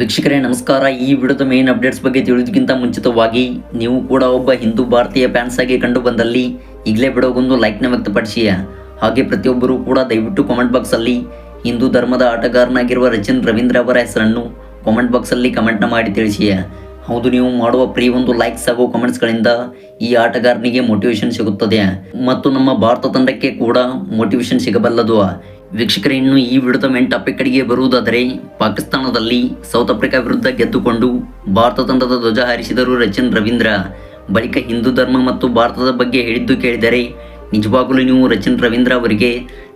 ವೀಕ್ಷಕರೇ, ನಮಸ್ಕಾರ. ಈ ವಿಡಿಯೋದ ಮೇನ್ ಅಪ್ಡೇಟ್ಸ್ ಬಗ್ಗೆ ತಿಳಿಯೋದಕ್ಕಿಂತ ಮುಂಚಿತವಾಗಿ ನೀವು ಕೂಡ ಒಬ್ಬ ಹಿಂದೂ ಭಾರತೀಯ ಫ್ಯಾನ್ಸ್ ಆಗಿ ಕಂಡು ಬಂದಲ್ಲಿ ಈಗಲೇ ಬಿಡೋಗೊಂದು ಲೈಕ್ನ ವ್ಯಕ್ತಪಡಿಸಿ. ಹಾಗೆ ಪ್ರತಿಯೊಬ್ಬರೂ ಕೂಡ ದಯವಿಟ್ಟು ಕಾಮೆಂಟ್ ಬಾಕ್ಸಲ್ಲಿ ಹಿಂದೂ ಧರ್ಮದ ಆಟಗಾರನಾಗಿರುವ ರಚನ್ ರವೀಂದ್ರ ಅವರ ಹೆಸರನ್ನು ಕಾಮೆಂಟ್ ಬಾಕ್ಸಲ್ಲಿ ಕಮೆಂಟ್ನ ಮಾಡಿ ತಿಳಿಸಿ. ಹೌದು, ನೀವು ಮಾಡುವ ಪ್ರೀ ಒಂದು ಲೈಕ್ಸ್ ಹಾಗೂ ಕಮೆಂಟ್ಸ್ಗಳಿಂದ ಈ ಆಟಗಾರನಿಗೆ ಮೋಟಿವೇಶನ್ ಸಿಗುತ್ತದೆ. ಮತ್ತು ನಮ್ಮ ಭಾರತ ತಂಡಕ್ಕೆ ಕೂಡ ಮೋಟಿವೇಶನ್ ಸಿಗಬಲ್ಲದು. ವೀಕ್ಷಕರೇ, ಇನ್ನು ಈ ವಿಡಿಯೋದ ಮೇನ್ ಟಾಪಿಕ್ ಕಡೆಗೆ ಬರುವುದಾದರೆ, ಪಾಕಿಸ್ತಾನದಲ್ಲಿ ಸೌತ್ ಆಫ್ರಿಕಾ ವಿರುದ್ಧ ಗೆದ್ದುಕೊಂಡು ಭಾರತ ತಂಡದ ಧ್ವಜ ಹಾರಿಸಿದರು ರಚನ್ ರವೀಂದ್ರ. ಬಳಿಕ ಹಿಂದೂ ಧರ್ಮ ಮತ್ತು ಭಾರತದ ಬಗ್ಗೆ ಹೇಳಿದ್ದು ಕೇಳಿದರೆ, ನಿಜವಾಗಲೂ ನೀವು ರಚನ್ ರವೀಂದ್ರ ಅವರಿಗೆ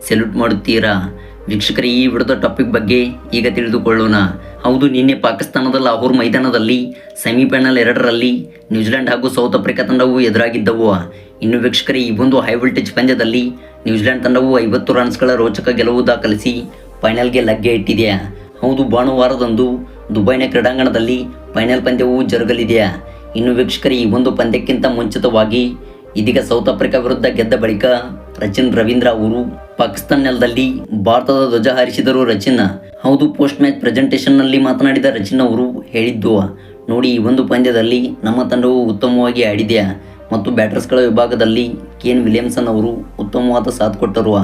ಸೆಲ್ಯೂಟ್ ಮಾಡುತ್ತೀರಾ? ವೀಕ್ಷಕರೇ, ಈ ವಿಡಿಯೋದ ಟಾಪಿಕ್ ಬಗ್ಗೆ ಈಗ ತಿಳಿದುಕೊಳ್ಳೋಣ. ಹೌದು, ನಿನ್ನೆ ಪಾಕಿಸ್ತಾನದ ಲಾಹೋರ್ ಮೈದಾನದಲ್ಲಿ ಸೆಮಿಫೈನಲ್ ಎರಡರಲ್ಲಿ ನ್ಯೂಜಿಲೆಂಡ್ ಹಾಗೂ ಸೌತ್ ಆಫ್ರಿಕಾ ತಂಡವು ಎದುರಾಗಿದ್ದವು. ಇನ್ನು ವೀಕ್ಷಕರೇ, ಈ ಒಂದು ಹೈ ವೋಲ್ಟೇಜ್ ಪಂದ್ಯದಲ್ಲಿ ನ್ಯೂಜಿಲೆಂಡ್ ತಂಡವು ಐವತ್ತು ರನ್ಸ್ಗಳ ರೋಚಕ ಗೆಲುವು ದಾಖಲಿಸಿ ಫೈನಲ್ಗೆ ಲಗ್ಗೆ ಇಟ್ಟಿದೆ. ಹೌದು, ಭಾನುವಾರದಂದು ದುಬೈನ ಕ್ರೀಡಾಂಗಣದಲ್ಲಿ ಫೈನಲ್ ಪಂದ್ಯವು ಜರುಗಲಿದೆ. ಇನ್ನು ವೀಕ್ಷಕರೇ, ಈ ಒಂದು ಪಂದ್ಯಕ್ಕಿಂತ ಮುಂಚಿತವಾಗಿ ಇದೀಗ ಸೌತ್ ಆಫ್ರಿಕಾ ವಿರುದ್ಧ ಗೆದ್ದ ಬಳಿಕ ರಚಿನ್ ರವೀಂದ್ರ ಅವರು ಪಾಕಿಸ್ತಾನ ನೆಲದಲ್ಲಿ ಭಾರತದ ಧ್ವಜ ಹಾರಿಸಿದರು ರಚಿನ್. ಹೌದು ಪೋಸ್ಟ್ ಮ್ಯಾಚ್ ಪ್ರೆಸೆಂಟೇಷನ್ನಲ್ಲಿ ಮಾತನಾಡಿದ ರಚಿನ್ ಅವರು ಹೇಳಿದ್ದು, ನೋಡಿ, ಈ ಒಂದು ಪಂದ್ಯದಲ್ಲಿ ನಮ್ಮ ತಂಡವು ಉತ್ತಮವಾಗಿ ಆಡಿದೆ. ಮತ್ತು ಬ್ಯಾಟರ್ಸ್ಗಳ ವಿಭಾಗದಲ್ಲಿ ಕೇನ್ ವಿಲಿಯಮ್ಸನ್ ಅವರು ಉತ್ತಮವಾದ ಸಾಥ್ ಕೊಟ್ಟರು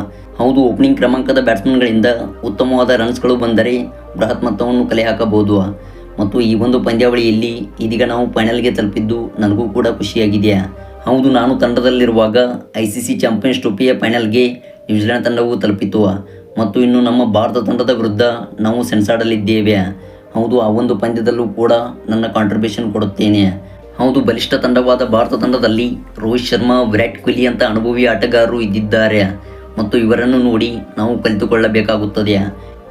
ಹೌದು ಓಪನಿಂಗ್ ಕ್ರಮಾಂಕದ ಬ್ಯಾಟ್ಸ್ಮನ್ಗಳಿಂದ ಉತ್ತಮವಾದ ರನ್ಸ್ಗಳು ಬಂದರೆ ಬೃಹತ್ ಮೊತ್ತವನ್ನು ಕಲೆ ಹಾಕಬಹುದು ಮತ್ತು ಈ ಒಂದು ಪಂದ್ಯಾವಳಿಯಲ್ಲಿ ಇದೀಗ ನಾವು ಫೈನಲ್ಗೆ ತಲುಪಿದ್ದು ನನಗೂ ಕೂಡ ಖುಷಿಯಾಗಿದೆಯಾ? ಹೌದು, ನಾನು ತಂಡದಲ್ಲಿರುವಾಗ ಐ ಸಿ ಸಿ ಚಾಂಪಿಯನ್ಸ್ ಟ್ರೋಫಿಯ ಫೈನಲ್ಗೆ ನ್ಯೂಜಿಲೆಂಡ್ ತಂಡವು ತಲುಪಿತು. ಮತ್ತು ಇನ್ನು ನಮ್ಮ ಭಾರತ ತಂಡದ ವಿರುದ್ಧ ನಾವು ಸೆಣಸಾಡಲಿದ್ದೇವೆ. ಹೌದು, ಆ ಒಂದು ಪಂದ್ಯದಲ್ಲೂ ಕೂಡ ನನ್ನ ಕಾಂಟ್ರಿಬ್ಯೂಷನ್ ಕೊಡುತ್ತೇನೆ. ಹೌದು, ಬಲಿಷ್ಠ ತಂಡವಾದ ಭಾರತ ತಂಡದಲ್ಲಿ ರೋಹಿತ್ ಶರ್ಮಾ, ವಿರಾಟ್ ಕೊಹ್ಲಿ ಅಂತ ಅನುಭವಿ ಆಟಗಾರರು ಇದ್ದಿದ್ದಾರೆ. ಮತ್ತು ಇವರನ್ನು ನೋಡಿ ನಾವು ಕಲಿತುಕೊಳ್ಳಬೇಕಾಗುತ್ತದೆ.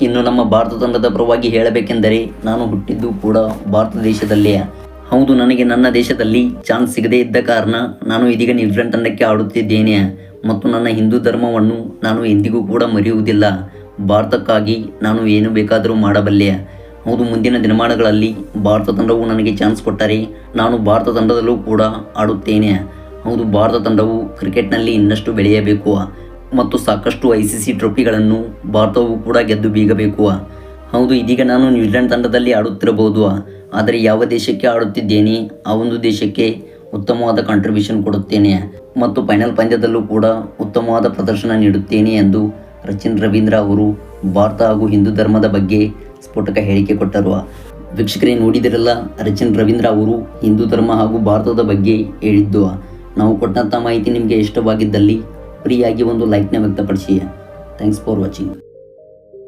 ಇನ್ನು ನಮ್ಮ ಭಾರತ ತಂಡದ ಪರವಾಗಿ ಹೇಳಬೇಕೆಂದರೆ ನಾನು ಹುಟ್ಟಿದ್ದು ಕೂಡ ಭಾರತ ದೇಶದಲ್ಲೇ. ಹೌದು, ನನಗೆ ನನ್ನ ದೇಶದಲ್ಲಿ ಚಾನ್ಸ್ ಸಿಗದೇ ಇದ್ದ ಕಾರಣ ನಾನು ಇದೀಗ ನ್ಯೂಜಿಲೆಂಡ್ ತಂಡಕ್ಕೆ ಆಡುತ್ತಿದ್ದೇನೆ. ಮತ್ತು ನನ್ನ ಹಿಂದೂ ಧರ್ಮವನ್ನು ನಾನು ಎಂದಿಗೂ ಕೂಡ ಮರೆಯುವುದಿಲ್ಲ. ಭಾರತಕ್ಕಾಗಿ ನಾನು ಏನು ಬೇಕಾದರೂ ಮಾಡಬಲ್ಲೆ. ಹೌದು, ಮುಂದಿನ ದಿನಮಾನಗಳಲ್ಲಿ ಭಾರತ ತಂಡವು ನನಗೆ ಚಾನ್ಸ್ ಕೊಟ್ಟರೆ ನಾನು ಭಾರತ ತಂಡದಲ್ಲೂ ಕೂಡ ಆಡುತ್ತೇನೆ. ಹೌದು, ಭಾರತ ತಂಡವು ಕ್ರಿಕೆಟ್ನಲ್ಲಿ ಇನ್ನಷ್ಟು ಬೆಳೆಯಬೇಕು. ಮತ್ತು ಸಾಕಷ್ಟು ಐ ಸಿ ಸಿ ಟ್ರೋಫಿಗಳನ್ನು ಭಾರತವು ಕೂಡ ಗೆದ್ದು ಬೀಗಬೇಕು. ಹೌದು, ಇದೀಗ ನಾನು ನ್ಯೂಜಿಲೆಂಡ್ ತಂಡದಲ್ಲಿ ಆಡುತ್ತಿರಬಹುದು. ಆದರೆ ಯಾವ ದೇಶಕ್ಕೆ ಆಡುತ್ತಿದ್ದೇನೆ, ಆ ಒಂದು ದೇಶಕ್ಕೆ ಉತ್ತಮವಾದ ಕಾಂಟ್ರಿಬ್ಯೂಷನ್ ಕೊಡುತ್ತೇನೆ. ಮತ್ತು ಫೈನಲ್ ಪಂದ್ಯದಲ್ಲೂ ಕೂಡ ಉತ್ತಮವಾದ ಪ್ರದರ್ಶನ ನೀಡುತ್ತೇನೆ ಎಂದು ರಚಿನ್ ರವೀಂದ್ರ ಅವರು ಭಾರತ ಹಾಗೂ ಹಿಂದೂ ಧರ್ಮದ ಬಗ್ಗೆ ಸ್ಫೋಟಕ ಹೇಳಿಕೆ ಕೊಟ್ಟರು ವೀಕ್ಷಕರೇ ನೋಡಿದಿರಲ್ಲ ರಚಿನ್ ರವೀಂದ್ರ ಅವರು ಹಿಂದೂ ಧರ್ಮ ಹಾಗೂ ಭಾರತದ ಬಗ್ಗೆ ಹೇಳಿದ್ದು. ನಾವು ಕೊಟ್ಟಂಥ ಮಾಹಿತಿ ನಿಮಗೆ ಇಷ್ಟವಾಗಿದ್ದಲ್ಲಿ, ಫ್ರೀಯಾಗಿ ಒಂದು ಲೈಕ್ನ ವ್ಯಕ್ತಪಡಿಸಿ ಥ್ಯಾಂಕ್ಸ್ ಫಾರ್ ವಾಚಿಂಗ್